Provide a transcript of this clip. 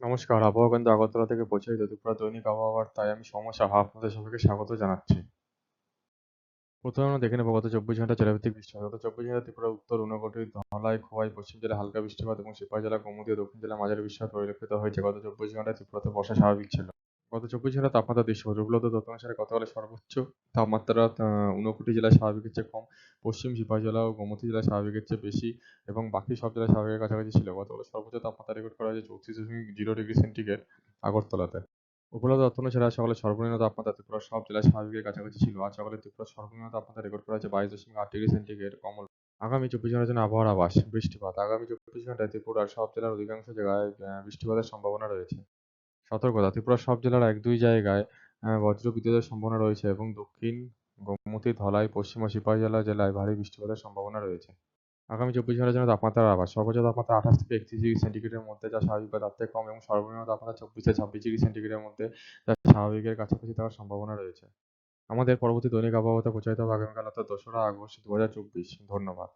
নমস্কার, আবহাওয়া কেন্দ্র আগরতলা থেকে প্রচারিত ত্রিপুরা দৈনিক আবহাওয়ার তাই আমি সমস্যা আপনাদের সবাইকে স্বাগত জানাচ্ছি। প্রথমে আমরা দেখে নেব গত চব্বিশ ঘণ্টা জেলাভিত্তিক বৃষ্টিপাত। গত চব্বিশ ঘণ্টা ত্রিপুরা উত্তর, ঊনকোটি, ধলাই, খোয়াই, পশ্চিম জেলা হালকা বৃষ্টিপাত এবং সিপাহী জেলা, কৌমুদি দক্ষিণ জেলা মাঝারি বৃষ্টিপাত পরিলক্ষিত হয়েছে। গত চব্বিশ ঘন্টায় ত্রিপুরাতে বর্ষা স্বাভাবিক ছিল। গত চব্বিশ ঘণ্টার তাপমাত্রা দৃশ্যপট। উপলব্ধ তথ্য অনুসারে গতকালের সর্বোচ্চ তাপমাত্রা ঊনকোটি জেলায় স্বাভাবিকের চেয়ে কম, পশ্চিম জেলা ও গোমতী জেলায় স্বাভাবিকের চেয়ে বেশি এবং বাকি সব জেলায় স্বাভাবিকের কাছাকাছি ছিল। গতকাল সর্বোচ্চ তাপমাত্রা রেকর্ড করা হয়েছে চৌত্রিশ দশমিক জিরো ডিগ্রি সেন্টিগ্রেড আগরতলাতে। উপলব্ধ তথ্য অনুসারে সকালে সর্বনিম্ন তাপমাত্রা ত্রিপুরার সব জেলায় স্বাভাবিকের কাছাকাছি ছিল। আজ সকালে ত্রিপুরার সর্বনিম্ন তাপমাত্রা রেকর্ড করা হয়েছে বাইশ দশমিক আট ডিগ্রি সেন্টিগ্রেড কমল আগামী চব্বিশ ঘণ্টার জন্য আবহাওয়ার আবাস বৃষ্টিপাত আগামী চব্বিশ ঘন্টায় ত্রিপুরার সব জেলার অধিকাংশ জায়গায় বৃষ্টিপাতের সম্ভাবনা রয়েছে সতর্কতা। ত্রিপুরার সব জেলার এক দুই জায়গায় আহ, বজ্র বিদ্যুতের সম্ভাবনা রয়েছে এবং দক্ষিণ গোমতী ধলাই পশ্চিম ও সিপাহী জেলা জেলায় ভারী বৃষ্টিপাতের সম্ভাবনা রয়েছে। আগামী চব্বিশ ঘণ্টার জন্য তাপমাত্রার আবাস সর্বোচ্চ তাপমাত্রা আঠাশ থেকে একত্রিশ ডিগ্রি সেন্টিগ্রেডের মধ্যে যা স্বাভাবিক বা তার থেকে কম এবং সর্বনিম্ন তাপমাত্রা চব্বিশ থেকে ছাব্বিশ ডিগ্রি সেন্টিগ্রেডের মধ্যে যা স্বাভাবিকের কাছাকাছি থাকার সম্ভাবনা রয়েছে। আমাদের পরবর্তী দৈনিক আবহাওয়া প্রচারিত হবে আগামীকাল অর্থাৎ দোসরা আগস্ট দু হাজার চব্বিশ। ধন্যবাদ।